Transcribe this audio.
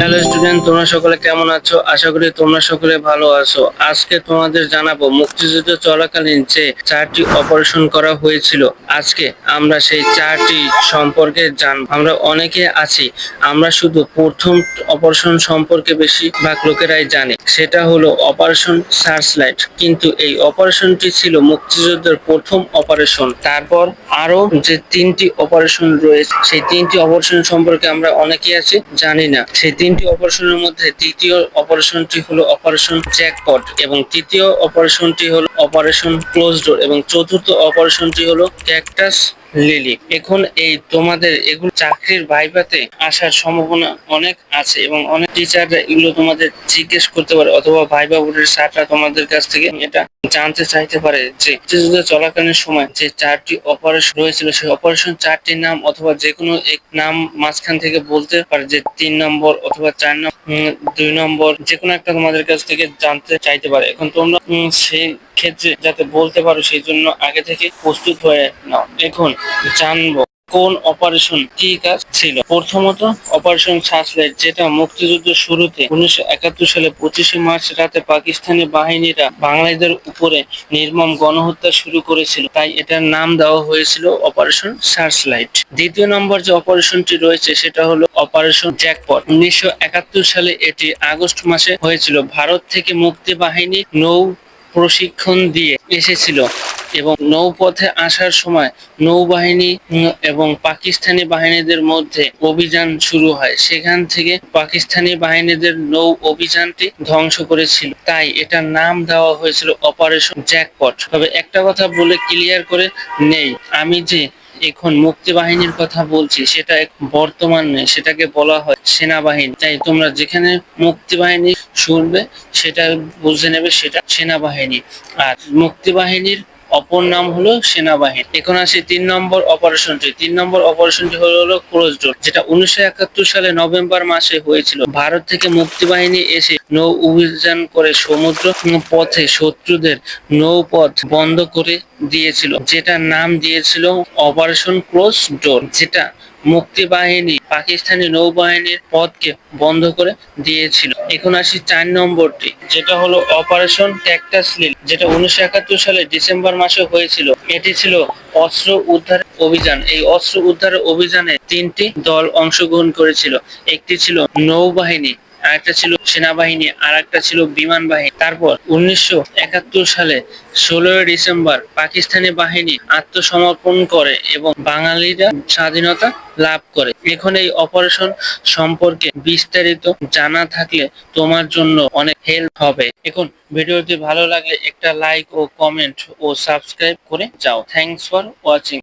Hello student তোমরা সকলে কেমন আছো? আশা করি তোমরা সকলে ভালো আছো। আজকে তোমাদের জানাব, মুক্তিযুদ্ধ চলাকালীন যে চারটি অপারেশন করা হয়েছিল, আজকে আমরা সেই চারটি সম্পর্কে জানব। আমরা অনেকে আছি, আমরা শুধু প্রথম অপারেশন সম্পর্কে বেশিরভাগ লোকেরাই জানে। সেটা হলো অপারেশন সার্চ লাইট কিন্তু এই অপারেশনটি ছিল মুক্তিযুদ্ধের প্রথম অপারেশন তারপর আরও যে তিনটি অপারেশন রয়েছে, সেই তিনটি অপারেশন সম্পর্কে আমরা অনেকেই আছি, জানি না। সেই তিনটি অপারেশনের মধ্যে তৃতীয় অপারেশনটি হলো অপারেশন জ্যাকপট এবং তৃতীয় অপারেশনটি হলো অপারেশন ক্লোজ ডোর এবং চতুর্থ অপারেশনটি হলো ক্যাকটাস লিলি, এখন এই তোমাদের এগুলো চাকরির ভাইভাতে আসার সম্ভাবনা অনেক আছে এবং অনেক টিচাররা এগুলো তোমাদের জিজ্ঞেস করতে পারে অথবা ভাইবা বোর্ডের স্যাররা তোমাদের কাছ থেকে এটা জানতে চাইতে পারে যে মুক্তিযুদ্ধ চলাকালীন সময় যে চারটি অপারেশন রয়েছিল, সেই অপারেশন চারটির নাম অথবা যে কোনো এক নাম মাঝখান থেকে বলতে পারে যে তিন নম্বর অথবা চার নম্বর দুই নম্বর যে কোনো একটা তোমাদের কাছ থেকে জানতে চাইতে পারে। এখন তোমরা সেই ক্ষেত্রে যাতে বলতে পারো সেই জন্য আগে থেকে প্রস্তুত হয়ে নাও। এখন জানব কোন অপারেশন কি কাজ ছিল। প্রথমত অপারেশন সার্চলাইট যেটা মুক্তিযুদ্ধ শুরুতে উনিশশো একাত্তর সালে পঁচিশে মার্চ রাতে পাকিস্তানি বাহিনীরা বাঙালিদের উপরে নির্মম গণহত্যা শুরু করেছিল। তাই এটার নাম দেওয়া হয়েছিল অপারেশন সার্চলাইট দ্বিতীয় নম্বর যে অপারেশনটি রয়েছে, সেটা হলো অপারেশন জ্যাকপট উনিশশো একাত্তর সালে এটি আগস্ট মাসে হয়েছিল। ভারত থেকে মুক্তি বাহিনী নৌ প্রশিক্ষণ দিয়ে এসেছিল এবং নৌপথে আসার সময় নৌবাহিনী এবং পাকিস্তানি বাহিনীদের মধ্যে অভিযান শুরু হয়। সেখান থেকে পাকিস্তানি বাহিনীদের নৌ অভিযানটি ধ্বংস করেছিল। তাই এটার নাম দেওয়া হয়েছিল অপারেশন জ্যাকপট তবে একটা কথা বলে ক্লিয়ার করে নেই। আমি যে এখন মুক্তি বাহিনীর কথা বলছি, সেটা বর্তমানে সেটাকে বলা হয় সেনাবাহিনী। তাই তোমরা যেখানে মুক্তি বাহিনী শুনবে, সেটা বুঝে নেবে সেটা সেনাবাহিনী। আর মুক্তি বাহিনীর অপর নাম হলো সেনাবাহিনী। এখন আসি তিন নম্বর অপারেশনটি তিন নম্বর অপারেশনটি হলো হলো ক্রোজ ডোর যেটা উনিশশো একাত্তর সালে নভেম্বর মাসে হয়েছিল। ভারত থেকে মুক্তিবাহিনী এসে নৌ অভিযান করে সমুদ্র পথে শত্রুদের নৌপথ বন্ধ করে দিয়েছিল যেটা নাম দিয়েছিল অপারেশন ক্রোজ ডোর যেটা মুক্তি বাহিনী পাকিস্তানি নৌবাহিনীর পথকে বন্ধ করে দিয়েছিল। এখন আসি চার নম্বরটি, যেটা হলো অপারেশন ক্যাকটাস লিল, যেটা উনিশশো একাত্তর সালে ডিসেম্বর মাসে হয়েছিল। এটি ছিল অস্ত্র উদ্ধার অভিযান। এই অস্ত্র উদ্ধার অভিযানে তিনটি দল অংশগ্রহণ করেছিল। একটি ছিল নৌবাহিনী আরেকটা ছিল সেনাবাহিনী আর একটা ছিল বিমান বাহিনী। তারপর উনিশশো একাত্তর সালে ষোলোই ডিসেম্বর পাকিস্তানি বাহিনী আত্মসমর্পণ করে এবং বাঙালিরা স্বাধীনতা লাভ করে। এখন এই অপারেশন সম্পর্কে বিস্তারিত জানা থাকলে তোমার জন্য অনেক হেল্প হবে। এখন ভিডিওটি ভালো লাগলে একটা লাইক ও কমেন্ট ও সাবস্ক্রাইব করে যাও। Thanks for watching